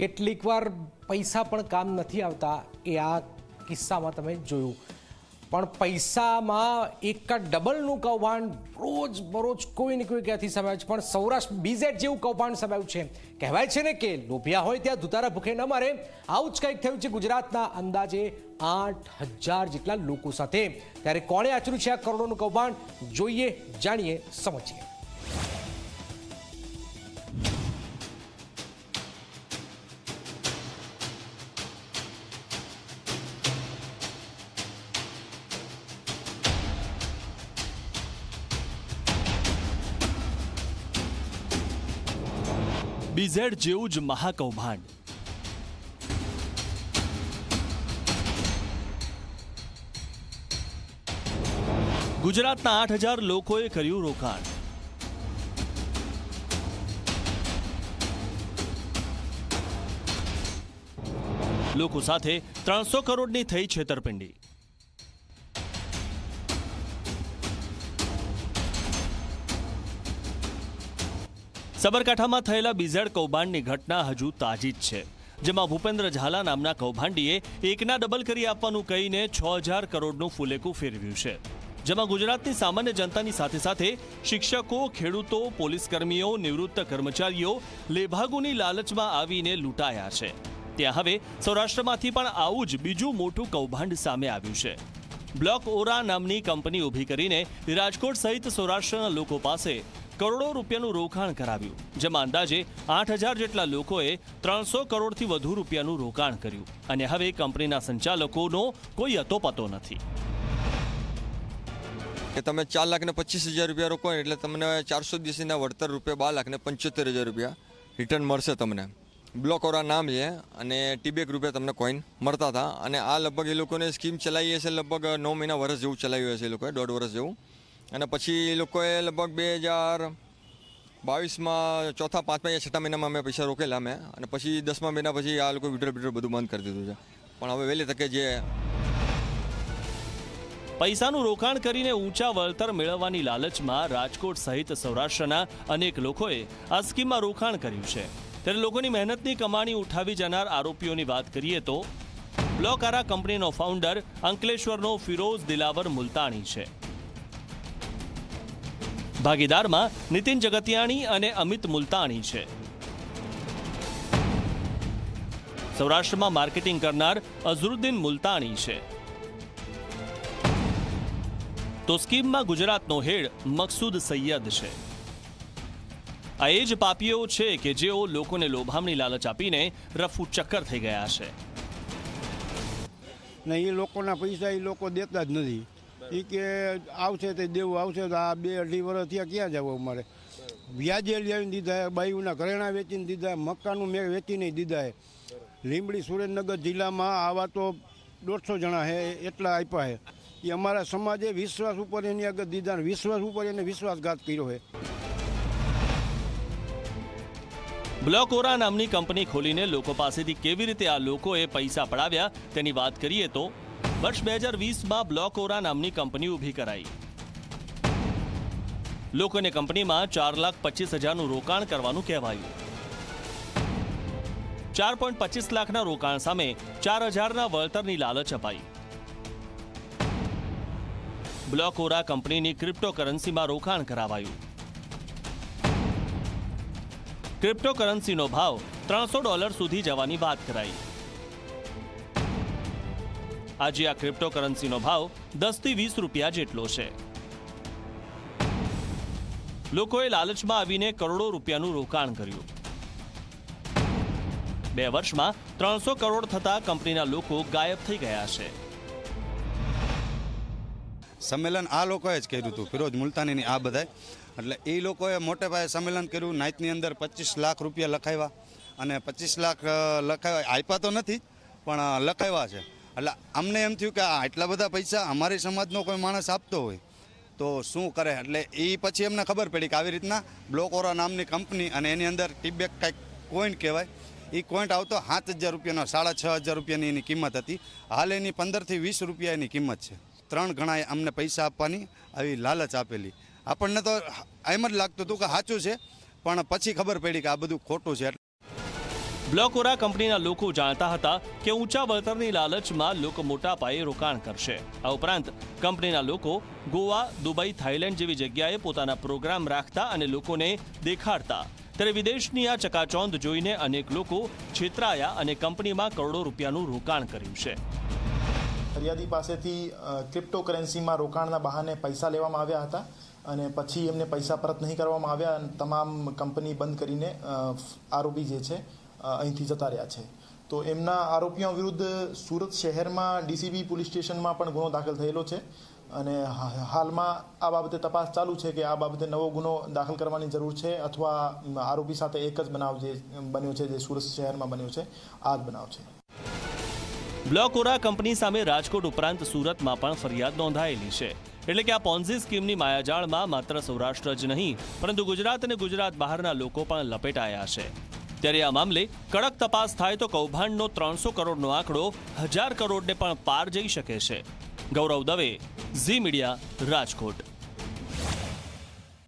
કેટલીક વાર પૈસા પણ કામ નથી આવતા એ આ કિસ્સામાં તમે જોયું. પણ પૈસામાં એક ડબલનું કૌભાંડ રોજ બરોજ કોઈ ને કોઈ ક્યાંથી સમાયું છે. પણ સૌરાષ્ટ્ર બીઝેડ જેવું કૌભાંડ સમાયું છે. કહેવાય છે ને કે લોભિયા હોય ત્યાં ધુતારા ભૂખે ન મારે. આવું જ કંઈક થયું છે ગુજરાતના અંદાજે આઠ હજાર જેટલા લોકો સાથે. ત્યારે કોણે આચર્યું છે આ કરોડોનું કૌભાંડ? જોઈએ, જાણીએ, સમજીએ. બીઝેડ જેવું જ મહાકૌભાંડ. ગુજરાતના આઠ હજાર લોકોએ કર્યું રોકાણ. લોકો સાથે ત્રણસો કરોડની થઈ છેતરપિંડી. સાબરકાંઠામાં થયેલા બીઝેડ કૌભાંડની ઘટના હજુ તાજી જ છે, જેમાં ભૂપેન્દ્ર ઝાલા નામના કૌભાંડીએ એકના ડબલ કરી આપવાનું કહીને છ હજાર કરોડનું ફુલેકું ફેરવ્યું છે, જેમાં ગુજરાતની સામાન્ય જનતાની સાથે સાથે શિક્ષકો, ખેડૂતો, પોલીસકર્મીઓ, નિવૃત્ત કર્મચારીઓ લેભાગુની લાલચમાં આવીને લૂંટાયા છે. ત્યાં હવે સૌરાષ્ટ્રમાંથી પણ આવું જ બીજું મોટું કૌભાંડ સામે આવ્યું છે. બ્લોક ઓરા નામની કંપની ઊભી કરીને રાજકોટ સહિત સૌરાષ્ટ્રના લોકો પાસે કરોડો રૂપિયાનું રોકાણ કરાવ્યું, જેમાં અંદાજે આઠ હજાર જેટલા લોકોએ ત્રણસો કરોડથી વધુ રૂપિયાનું રોકાણ કર્યું. અને હવે કંપનીના સંચાલકોનો કોઈ અતોપતો નથી. કે તમે ચાર લાખ ને પચીસ હજાર રૂપિયા રોકો એટલે તમને ચારસો દિવસના વળતર રૂપિયા બાર લાખ ને પંચોતેર હજાર રૂપિયા રિટર્ન મળશે તમને. બ્લોકોરા નામ છે અને ટીબેક રૂપિયા તમને કોઈન મળતા હતા. અને આ લગભગ એ લોકોને સ્કીમ ચલાવી હશે લગભગ નવ મહિના વર્ષ જેવું ચલાવ્યું હશે એ લોકોએ, દોઢ વર્ષ જેવું. અને પછી લોકોએ લગભગ બે હજાર બાવીસમાં ચોથા પાંચમા યા છઠ્ઠા મહિનામાં અમે પૈસા રોકેલા અમે. અને પછી દસમા મહિના પછી આ લોકો વિડ્રો વિડ્રો બધું બંધ કરી દીધું છે. પણ હવે વહેલી તકે જે પૈસાનું રોકાણ કરીને ઊંચા વળતર મેળવવાની લાલચમાં રાજકોટ સહિત સૌરાષ્ટ્રના અનેક લોકોએ આ સ્કીમમાં રોકાણ કર્યું છે. ત્યારે લોકોની મહેનતની કમાણી ઉઠાવી જનાર આરોપીઓની વાત કરીએ તો બ્લોક આરા કંપનીનો ફાઉન્ડર અંકલેશ્વરનો ફિરોઝ દિલાવર મુલતાણી છે. ભાગીદારમાં નીતિન જગતિયાણી અને અમિત મુલતાણી છે. સૌરાષ્ટ્રમાં માર્કેટિંગ કરનાર અઝરુદ્દીન મુલતાણી છે. તો સ્કીમમાં ગુજરાતનો હેડ મકસૂદ સૈયદ છે. આ એ જ પાપીઓ છે કે જેઓ લોકોને લોભામણી લાલચ આપીને રફુ ચક્કર થઈ ગયા છે. ને એ લોકોના પૈસા એ લોકો દેતા જ નથી. એ કે આવશે તે દેવું આવશે તો આ બે અઢી વર્ષ થયા, ક્યાં જવું અમારે? વ્યાજે લાવીને દીધા, બાયુના ઘરેણા વેચીને દીધા મકાનું મેં વેચીને દીધા હે. લીંબડી સુરેન્દ્રનગર જિલ્લામાં આવા તો દોઢસો જણા છે એટલા આપ્યા છે એ અમારા સમાજે વિશ્વાસ ઉપર એની આગળ દીધા વિશ્વાસ ઉપર એને વિશ્વાસઘાત કર્યો છે બ્લોક ઓરા નામની કંપની ખોલીને લોકો પાસેથી કેવી રીતે આ લોકોએ પૈસા પડાવ્યા તેની વાત કરીએ તો વર્ષ બે હજાર વીસમાં બ્લોક ઓરા નામની કંપની ઊભી કરાઈ. લોકોને કંપનીમાં ચાર લાખ પચીસ હજારનું રોકાણ કરવાનું કહેવાયું. ચાર પોઈન્ટ પચીસ લાખના રોકાણ સામે ચાર હજારના વળતરની લાલચ અપાઈ. બ્લોક ઓરા કંપનીની ક્રિપ્ટોકરન્સીમાં રોકાણ કરાવાયું. ક્રિપ્ટોકરન્સીનો ભાવ ત્રણસો ડોલર સુધી જવાની વાત કરાઈ. આજે આ ક્રિપ્ટોકરન્સીનો ભાવ દસથી વીસ રૂપિયા જેટલો છે. લોકોએ લાલચમાં આવીને કરોડો રૂપિયાનું રોકાણ કર્યું. બે વર્ષમાં ત્રણસો કરોડ થતા કંપનીના લોકો ગાયબ થઈ ગયા છે. સંમેલન આ લોકોએ જ કર્યું હતું. ફિરોજ મુલતાનીની આ બધાય. એટલે એ લોકોએ મોટે પાયે સંમેલન કર્યું. નાઇટની અંદર પચીસ લાખ રૂપિયા લખાવ્યા. અને પચીસ લાખ લખાવ્યા. આપ્યા તો નથી, પણ લખાવ્યા છે. એટલે અમને એમ થયું કે આ આટલા બધા પૈસા અમારી સમાજનો કોઈ માણસ આપતો હોય, તો શું કરે? એટલે એ પછી એમને ખબર પડી કે આવી રીતના બ્લોકોરા નામની કંપની અને એની અંદર ટીબેક કંઈક કોઈન્ટ કહેવાય એ કોઈન્ટ આવતો સાત હજાર રૂપિયાનો, સાડા છ હજાર રૂપિયાની એની કિંમત હતી. હાલ એની પંદરથી વીસ રૂપિયા એની કિંમત છે. ત્રણ ગણાએ અમને પૈસા આપવાની આવી લાલચ આપેલી. આપણને તો એમ જ લાગતું હતું કે સાચું છે, પણ પછી ખબર પડી કે આ બધું ખોટું છે. બ્લોકોરા કંપનીના લોકો જાણતા હતા કે ઊંચા વળતરની લાલચમાં લોકો મોટા પાયે રોકાણ કરશે. આ ઉપરાંત કંપનીના લોકો ગોવા, દુબઈ, થાઇલેન્ડ જેવી જગ્યાએ પોતાના પ્રોગ્રામ રાખતા અને લોકોને દેખાડતા. ત્યારે વિદેશની આ ચકાચોંધ જોઈને અનેક લોકો છેતરાયા અને કંપનીમાં કરોડો રૂપિયાનું રોકાણ કર્યું છે. ફરિયાદી પાસેથી ક્રિપ્ટોકરન્સીમાં રોકાણના બહાને પૈસા લેવામાં આવ્યા હતા અને પછી એમને પૈસા પરત નહીં કરવામાં આવ્યા અને તમામ કંપની બંધ કરીને આરોપી જે છે અહીંથી જતા રહ્યા છે. તો એમના આરોપીઓ વિરુદ્ધ સુરત શહેરમાં ડીસીબી પોલીસ સ્ટેશનમાં પણ ગુનો દાખલ થયેલો છે અને હાલમાં આ બાબતે તપાસ ચાલુ છે કે આ બાબતે નવો ગુનો દાખલ કરવાની જરૂર છે અથવા આરોપી સાથે એક જ બનાવ જે બન્યો છે, જે સુરત શહેરમાં બન્યો છે, આ જ બનાવ છે. બ્લોકોરા કંપની સામે રાજકોટ ઉપરાંત સુરતમાં પણ ફરિયાદ નોંધાયેલી છે. એટલે કે આ પોન્ઝી સ્કીમની માયાજાળમાં માત્ર સૌરાષ્ટ્ર જ નહીં, પરંતુ ગુજરાત અને ગુજરાત બહારના લોકો પણ લપેટાયા છે. ત્યારે આ મામલે કડક તપાસ થાય તો કૌભાંડનો ત્રણસો કરોડનો આંકડો હજાર કરોડને પણ પાર જઈ શકે છે. ગૌરવ દવે, ઝી મીડિયા, રાજકોટ.